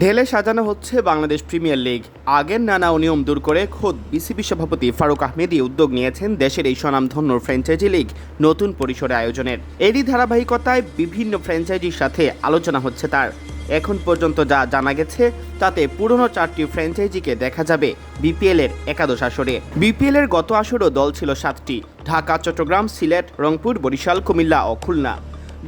ঢেলে সাজানো হচ্ছে বাংলাদেশ প্রিমিয়ার লিগ। আগের নানা অনিয়ম দূর করে খোদ বিসিবি সভাপতি ফারুক আহমেদই উদ্যোগ নিয়েছেন দেশের এই স্বনামধন্য ফ্র্যাঞ্চাইজি লিগ নতুন পরিসরে আয়োজনের। এরই ধারাবাহিকতায় বিভিন্ন ফ্র্যাঞ্চাইজির সাথে আলোচনা হচ্ছে তার। এখন পর্যন্ত যা জানা গেছে, তাতে পুরনো চারটি ফ্র্যাঞ্চাইজিকে দেখা যাবে বিপিএল এর একাদশ আসরে। বিপিএল এর গত আসরও দল ছিল সাতটি। ঢাকা, চট্টগ্রাম, সিলেট, রংপুর, বরিশাল, কুমিল্লা ও খুলনা।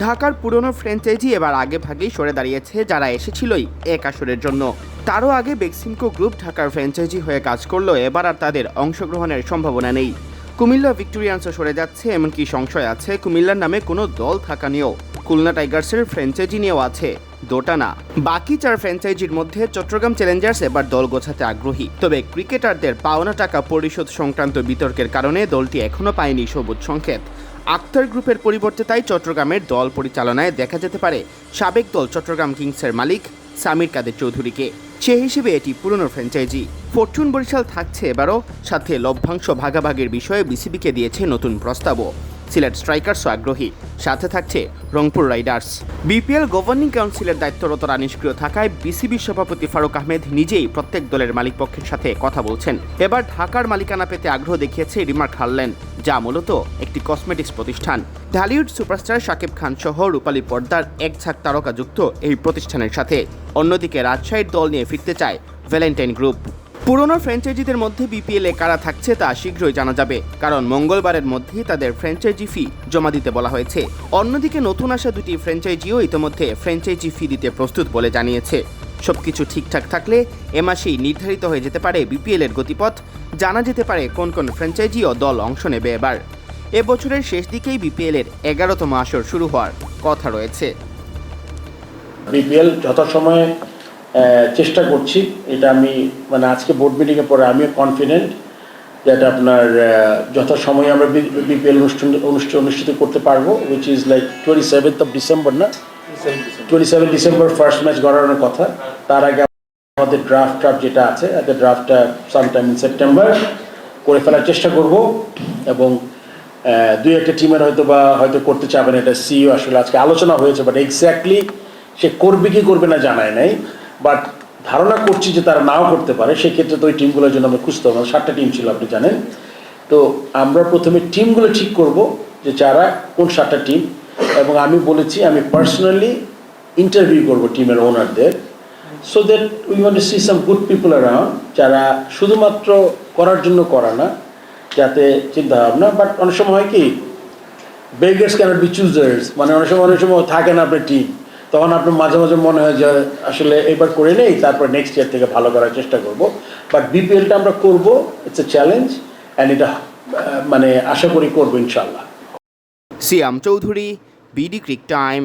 ঢাকার পুরনো ফ্র্যাঞ্চাইজি এবার আগে ভাগেই সরে দাঁড়িয়েছে যারা এসেছিলই এক আসরের জন্য। তারও আগে বেক্সিমকো গ্রুপ ঢাকার ফ্র্যাঞ্চাইজি হয়ে কাজ করল, এবার আর তাদের অংশগ্রহণের সম্ভাবনা নেই। কুমিল্লা ভিক্টোরিয়ান্সও সরে যাচ্ছে, এমনকি সংশয় আছে কুমিল্লার নামে কোনো দল থাকা নিয়েও। খুলনা টাইগার্সের ফ্র্যাঞ্চাইজি নিয়েও আছে দোটানা। বাকি চার ফ্র্যাঞ্চাইজির মধ্যে চট্টগ্রাম চ্যালেঞ্জার্স এবার দল গোছাতে আগ্রহী। তবে ক্রিকেটারদের পাওনা টাকা পরিশোধ সংক্রান্ত বিতর্কের কারণে দলটি এখনও পায়নি সবুজ সংকেত। আক্তার গ্রুপের পরিবর্তে তাই চট্টগ্রামের দল পরিচালনায় দেখা যেতে পারে। সাবেক দল চট্টগ্রাম কিংসের মালিক সামির কাদের চৌধুরীকে। সে হিসেবে এটি পুরনো ফ্র্যাঞ্চাইজি। ফরচুন বরিশাল থাকছে এবারও, সাথে লভ্যাংশ ভাগাভাগির বিষয়ে বিসিবিকে দিয়েছে নতুন প্রস্তাবও। সিলেট স্ট্রাইকার্সও আগ্রহী। সাথে থাকছে রংপুর রাইডার্স। বিপিএল গভর্নিং কাউন্সিলের দায়িত্বরতরা নিষ্ক্রিয় থাকায় বিসিবি সভাপতি ফারুক আহমেদ নিজেই প্রত্যেক দলের মালিকপক্ষের সাথে কথা বলছেন। এবার ঢাকার মালিকানা পেতে আগ্রহ দেখিয়েছে রিমার্ক হারল্যান্ড যা মূলত একটি কসমেটিক্স প্রতিষ্ঠান। ঢালিউড সুপারস্টার শাকিব খান সহ রূপালী পর্দার এক ঝাঁক তারকাযুক্ত এই প্রতিষ্ঠানের সাথে। অন্যদিকে রাজশাহীর দল নিয়ে ফিরতে চায় ভ্যালেন্টাইন গ্রুপ। পুরনো ফ্র্যাঞ্চাইজিদের মধ্যে বিপিএলে কারা থাকছে তা শীঘ্রই জানা যাবে, কারণ মঙ্গলবারের মধ্যেই তাদের ফ্র্যাঞ্চাইজি ফি জমা দিতে বলা হয়েছে। অন্যদিকে নতুন আসা দুটি ফ্র্যাঞ্চাইজিও ইতিমধ্যে ফ্র্যাঞ্চাইজি ফি দিতে প্রস্তুত বলে জানিয়েছে। সবকিছু ঠিকঠাক থাকলে এ মাসেই নির্ধারিত হয়ে যেতে পারে বিপিএল এর গতিপথ। জানা যেতে পারে কোন কোন ফ্র্যাঞ্চাইজি ও দল অংশ নেবে এবার। এ বছরের শেষ দিকেই বিপিএল এর এগারোতম আসর শুরু হওয়ার কথা রয়েছে। বিপিএল যথাসময়ে চেষ্টা করছি। এটা আমি মানে আজকে বোর্ড মিটিংয়ে পরে আমিও কনফিডেন্ট যেটা আপনার যথাসময়ে আমরা বিপিএল অনুষ্ঠান অনুষ্ঠান, অনুষ্ঠিত করতে পারব which is like twenty seventh of December না? টোয়েন্টি ডিসেম্বর ফার্স্ট ম্যাচ গড়ানোর কথা। তার আগে আমাদের ড্রাফট যেটা আছে ড্রাফটটা সামটাইম ইন সেপ্টেম্বর করে ফেলার চেষ্টা করব এবং দুই একটা টিমের হয়তো বা, হয়তো করতে চাবেন এটা আসলে আজকে আলোচনা হয়েছে বাট এক্স্যাক্টলি সে করবে কি করবে না জানায় নাই। বাট ধারণা করছি যে তারা নাও করতে পারে, সেক্ষেত্রে তো ওই টিমগুলোর জন্য আমরা খুঁজতে হবে সাতটা টিম ছিল, আপনি জানেন। তো আমরা প্রথমে টিমগুলো ঠিক করব যে যারা কোন সাতটা টিম এবং আমি বলেছি, আমি পার্সোনালি ইন্টারভিউ করব টিমের ওনারদের so that we want to see some good people around যারা শুধুমাত্র করার জন্য করা না, যাতে চিন্তা ভাবনা বাট অনেক সময় হয় কি বেগার্স ক্যানট বি চুজার্স মানে অনেক সময় অনেক সময় থাকে না আপনার টিম তখন আপনার মাঝে মাঝে মনে হয় যে আসলে এবার করে নেই, তারপর নেক্সট ইয়ার থেকে ভালো করার চেষ্টা করব বাট বিপিএলটা আমরা করব ইটস এ চ্যালেঞ্জ অ্যান্ড এটা মানে আশা করি করব ইনশাল্লাহ Siam Chowdhury BD cric time